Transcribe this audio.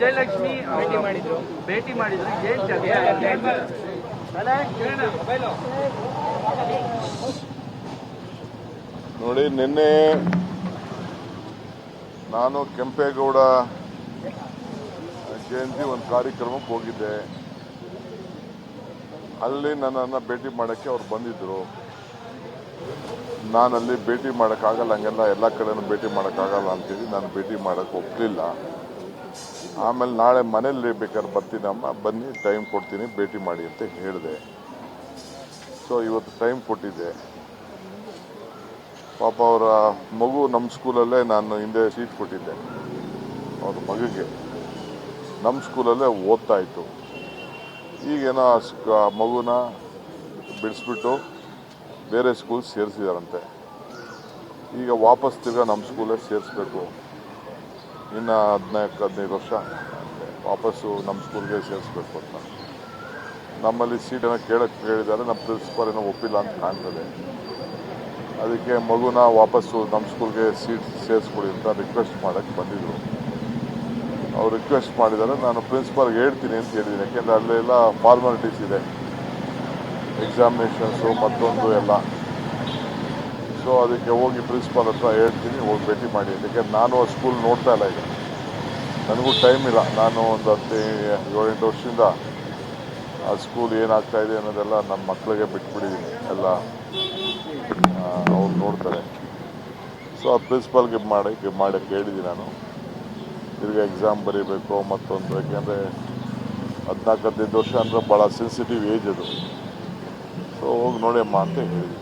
ವಿಜಯಲಕ್ಷ್ಮಿ ಭೇಟಿ ಮಾಡಿದ್ರು. ಭೇಟಿ ಮಾಡಿದ್ರು. ಏನ್ ನೋಡಿ, ನಿನ್ನೆ ನಾನು ಕೆಂಪೇಗೌಡ ಜಯಂತಿ ಒಂದು ಕಾರ್ಯಕ್ರಮಕ್ಕೆ ಹೋಗಿದ್ದೆ. ಅಲ್ಲಿ ನನ್ನನ್ನು ಭೇಟಿ ಮಾಡೋಕ್ಕೆ ಅವ್ರು ಬಂದಿದ್ದರು ನಾನು ಅಲ್ಲಿ ಭೇಟಿ ಮಾಡೋಕ್ಕಾಗಲ್ಲ, ಹಂಗೆಲ್ಲ ಎಲ್ಲ ಕಡೆನೂ ಭೇಟಿ ಮಾಡೋಕ್ಕಾಗಲ್ಲ ಅಂತೇಳಿ ನಾನು ಭೇಟಿ ಮಾಡೋಕ್ಕೆ ಒಪ್ಪಲಿಲ್ಲ ಆಮೇಲೆ ನಾಳೆ ಮನೇಲಿ ಬೇಕಾದ್ರೆ ಬರ್ತೀನಮ್ಮ ಬನ್ನಿ ಟೈಮ್ ಕೊಡ್ತೀನಿ, ಭೇಟಿ ಮಾಡಿ ಅಂತ ಹೇಳಿದೆ. ಸೊ ಇವತ್ತು ಟೈಮ್ ಕೊಟ್ಟಿದ್ದೆ. ಪಾಪ ಅವರ ಮಗು ನಮ್ಮ ಸ್ಕೂಲಲ್ಲೇ ನಾನು ಹಿಂದೆ ಸೀಟ್ ಕೊಟ್ಟಿದ್ದೆ. ಅವ್ರ ಮಗುಗೆ. ನಮ್ಮ ಸ್ಕೂಲಲ್ಲೇ ಓದ್ತಾ ಇತ್ತು ಈಗೇನೋ ಆ ಮಗುನ ಬಿಡಿಸ್ಬಿಟ್ಟು ಬೇರೆ ಸ್ಕೂಲ್ ಸೇರಿಸಿದಾರಂತೆ. ಈಗ ವಾಪಸ್ ತಿರ್ಗಾ ನಮ್ಮ ಸ್ಕೂಲೇ ಸೇರಿಸ್ಬೇಕು. ಇನ್ನು ಹದಿನಾಲ್ಕು ಹದಿನೈದು ವರ್ಷ ವಾಪಸ್ಸು ನಮ್ಮ ಸ್ಕೂಲ್ಗೆ ಸೇರಿಸ್ಬೇಕು ಅಂತ. ನಮ್ಮಲ್ಲಿ ಸೀಟನ್ನು ಕೇಳಕ್ಕೆ ಕೇಳಿದ್ದಾರೆ ನಮ್ಮ ಪ್ರಿನ್ಸಿಪಾಲ್ ಏನೋ ಒಪ್ಪಿಲ್ಲ ಅಂತ ಕಾಣ್ತದೆ. ಅದಕ್ಕೆ ಮಗುನ ವಾಪಸ್ಸು ನಮ್ಮ ಸ್ಕೂಲ್ಗೆ ಸೀಟ್ ಸೇರಿಸ್ಕೊಡಿ ಅಂತ ರಿಕ್ವೆಸ್ಟ್ ಮಾಡೋಕ್ಕೆ ಬಂದಿದ್ದರು ಅವ್ರು ರಿಕ್ವೆಸ್ಟ್ ಮಾಡಿದ್ದಾರೆ, ನಾನು ಪ್ರಿನ್ಸಿಪಾಲ್ಗೆ ಹೇಳ್ತೀನಿ ಅಂತ ಹೇಳಿದ್ದೀನಿ. ಯಾಕೆಂದರೆ ಅಲ್ಲೆಲ್ಲ ಫಾರ್ಮಾಲಿಟೀಸ್ ಇದೆ. ಎಕ್ಸಾಮಿನೇಷನ್ಸು ಮತ್ತೊಂದು ಎಲ್ಲ. ಸೊ ಅದಕ್ಕೆ ಹೋಗಿ ಪ್ರಿನ್ಸಿಪಾಲ್ ಹತ್ರ ಹೇಳ್ತೀನಿ, ಹೋಗಿ ಭೇಟಿ ಮಾಡಿ. ಯಾಕೆಂದ್ರೆ ನಾನು ಆ ಸ್ಕೂಲ್ ನೋಡ್ತಾ ಇಲ್ಲ ಈಗ. ನನಗೂ ಟೈಮ್ ಇಲ್ಲ. ನಾನು ಒಂದು ಹತ್ತು, ಏಳೆಂಟು ವರ್ಷದಿಂದ ಆ ಸ್ಕೂಲ್ ಏನಾಗ್ತಾ ಇದೆ ಅನ್ನೋದೆಲ್ಲ ನನ್ನ ಮಕ್ಕಳಿಗೆ ಬಿಟ್ಬಿಟ್ಟಿದ್ದೀನಿ ಎಲ್ಲ ಅವ್ರು ನೋಡ್ತಾರೆ. ಸೊ ಆ ಪ್ರಿನ್ಸಿಪಾಲ್ಗೆ ಮಾಡಿ ಗಿಫ್ಟ್ ಕೇಳಿದ್ದೀನಿ ನಾನು. ತಿರ್ಗಿ ಎಕ್ಸಾಮ್ ಬರೀಬೇಕು, ಮತ್ತೊಂದು, ಯಾಕೆಂದರೆ ಹದಿನಾಲ್ಕು ಹದಿನೈದು ವರ್ಷ ಅಂದರೆ ಭಾಳ ಸೆನ್ಸಿಟಿವ್ ಏಜ್ ಅದು. ಸೊ ಹೋಗಿ ನೋಡಿ ಅಮ್ಮ ಅಂತ ಹೇಳಿದ್ದೀನಿ.